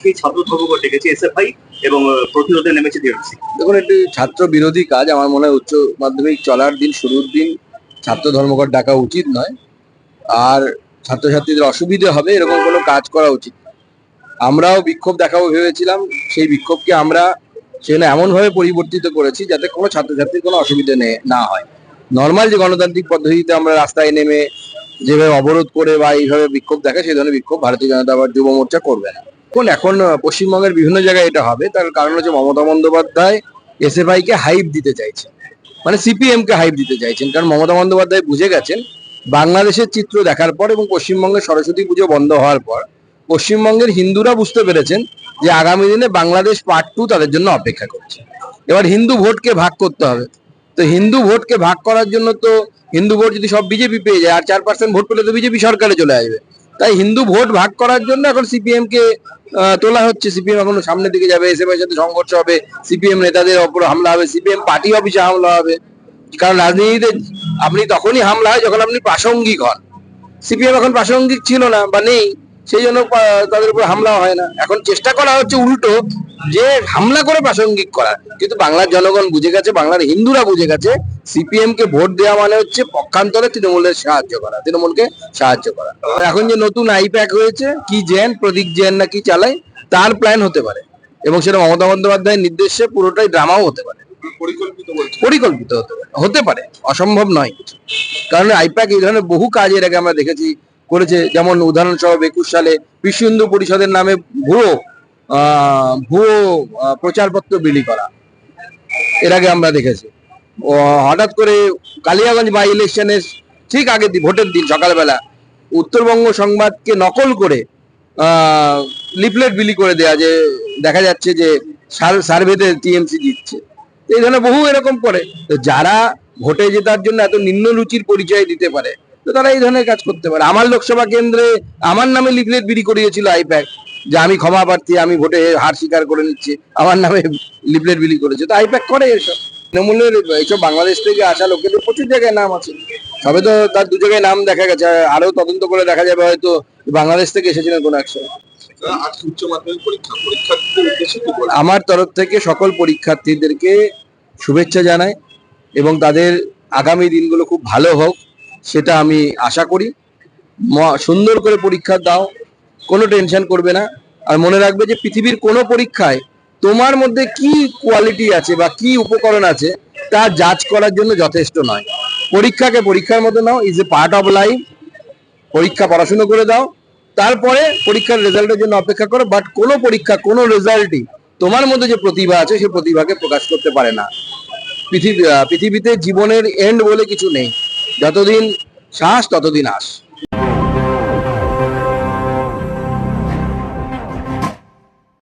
সেই ছাত্র ধর্মঘট ডেকেছে এসএফআই এবং প্রতিরোধে নেমেছে টিএমসি দেখুন, একটি ছাত্র বিরোধী কাজ আমার মনে হয় উচ্চ মাধ্যমিক চলার দিন, শুরুর দিন ছাত্র ধর্মঘট ডাকা উচিত নয়। আর ছাত্রছাত্রীদের অসুবিধে হবে এরকম কোনো কাজ করা উচিত। আমরাও বিক্ষোভ দেখাবো ভেবেছিলাম, সেই বিক্ষোভকে আমরা সেখানে এমনভাবে পরিবর্তিত করেছি যাতে কোনো ছাত্রছাত্রীর কোনো অসুবিধে নে- না হয়। নর্মাল যে গণতান্ত্রিক পদ্ধতিতে আমরা রাস্তায় নেমে যেভাবে অবরোধ করে বা এইভাবে বিক্ষোভ দেখে সেই ধরনের বিক্ষোভ ভারতীয় জনতা যুব মোর্চা করবে না। এখন এখন পশ্চিমবঙ্গের বিভিন্ন জায়গায় এটা হবে। তার কারণ হচ্ছে মমতা বন্দ্যোপাধ্যায় এসএফআই কে হাইপ দিতে চাইছেন। মানে সিপিএম কে হাইপ দিতে চাইছেন। কারণ মমতা বন্দ্যোপাধ্যায় বুঝে গেছেন, বাংলাদেশের চিত্র দেখার পর এবং পশ্চিমবঙ্গের সরস্বতী পুজো বন্ধ হওয়ার পর, পশ্চিমবঙ্গের হিন্দুরা বুঝতে পেরেছেন যে আগামী দিনে বাংলাদেশ পার্ট টু তাদের জন্য অপেক্ষা করছে। এবার হিন্দু ভোটকে ভাগ করতে হবে। তো হিন্দু ভোটকে ভাগ করার জন্য তো হিন্দু ভোট যদি সব বিজেপি পেয়ে যায়, আর চার পার্সেন্ট ভোট পেলে তো বিজেপি সরকারে চলে আসবে। তাই হিন্দু ভোট ভাগ করার জন্য এখন সিপিএম কে তোলা হচ্ছে। সিপিএম এখন সামনের দিকে যাবে এসএফআই সাথে সংঘর্ষ হবে সিপিএম নেতাদের ওপর হামলা হবে সিপিএম পার্টি অফিসে হামলা হবে। কারণ রাজনীতিতে আপনি তখনই হামলা হয় যখন আপনি প্রাসঙ্গিক হন। সিপিএম এখন প্রাসঙ্গিক ছিল না বা নেই, সেই জন্য তাদের উপর হামলা হয় না। এখন চেষ্টা করা হচ্ছে উল্টো, যে হামলা করে প্রাসঙ্গিক করা। কিন্তু বাংলার জনগণ বুঝে গেছে, বাংলার হিন্দুরা বুঝে গেছে সিপিএম কে ভোট দেওয়া মানে হচ্ছে পক্ষান্তরে তৃণমূলের সাহায্য করা তৃণমূলকে সাহায্য করা। এখন যে নতুন আইপ্যাক হয়েছে কি জেন প্রদীপ জেন না কি চালায় তার প্ল্যান হতে পারে। এবং সেটা মমতা বন্দ্যোপাধ্যায়ের নির্দেশে পুরোটাই ড্রামাও হতে পারে। পরিকল্পিত হতে পারে। হতে পারে অসম্ভব নয় কিছু। কারণ আইপ্যাক এই ধরনের বহু কাজ এর আগে আমরা দেখেছি করেছে। যেমন উদাহরণস্বরূপ একুশ সালে বিশ্ব হিন্দু পরিষদের নামে ভুয়ো আহ, ভুয়ো প্রচারপত্র বিলি করা। এর আগে আমরা দেখেছি। হঠাৎ করে কালিয়াগঞ্জ বাই ইলেকশনের ঠিক আগে ভোটের দিন সকালবেলা উত্তরবঙ্গ সংবাদকে নকল করে লিফলেট বিলি করে দেয়া যে দেখা যাচ্ছে যে সার্ভেতে টিএমসি তো এই ধরনের বহু এরকম করে। তো যারা ভোটে জেতার জন্য এত নিম্ন রুচির পরিচয় দিতে পারে, তো তারা এই ধরনের কাজ করতে পারে। আমার লোকসভা কেন্দ্রে আমার নামে লিফলেট বিলি করিয়েছিল আইপ্যাক যে আমি ক্ষমা প্রার্থী, আমি ভোটে হার স্বীকার করে নিচ্ছি, আমার নামে লিফলেট বিলি করেছে। তো আইপ্যাক করে এসব। তৃণমূলের, এইসব বাংলাদেশ থেকে আসা লোকেদের প্রচুর জায়গায় নাম আছে। তবে তো তার দু জায়গায় নাম দেখা গেছে, আরও তদন্ত করে দেখা যাবে হয়তো বাংলাদেশ থেকে এসেছিলেন কোনো বলবেন? আমার তরফ থেকে সকল পরীক্ষার্থীদেরকে শুভেচ্ছা জানাই, এবং তাদের আগামী দিনগুলো খুব ভালো হোক, সেটা আমি আশা করি। সুন্দর করে পরীক্ষা দাও, কোনো টেনশন করবে না। আর মনে রাখবে যে পৃথিবীর কোনো পরীক্ষায় তোমার মধ্যে কি কোয়ালিটি আছে বা কি উপকরণ আছে তা যাচ করার জন্য যথেষ্ট নয়। পরীক্ষাকে পরীক্ষার মতো now is a part of life পরীক্ষা পড়াশুনো করে দাও। তারপরে পরীক্ষার রেজাল্টের জন্য অপেক্ষা করো বাট কোনো পরীক্ষা, কোনো রেজাল্টই তোমার মধ্যে যে প্রতিভা আছে সেই প্রতিভাকে প্রকাশ করতে পারে না। পৃথিবী পৃথিবীতে জীবনের এন্ড বলে কিছু নেই। যতদিন শ্বাস, ততদিন আস।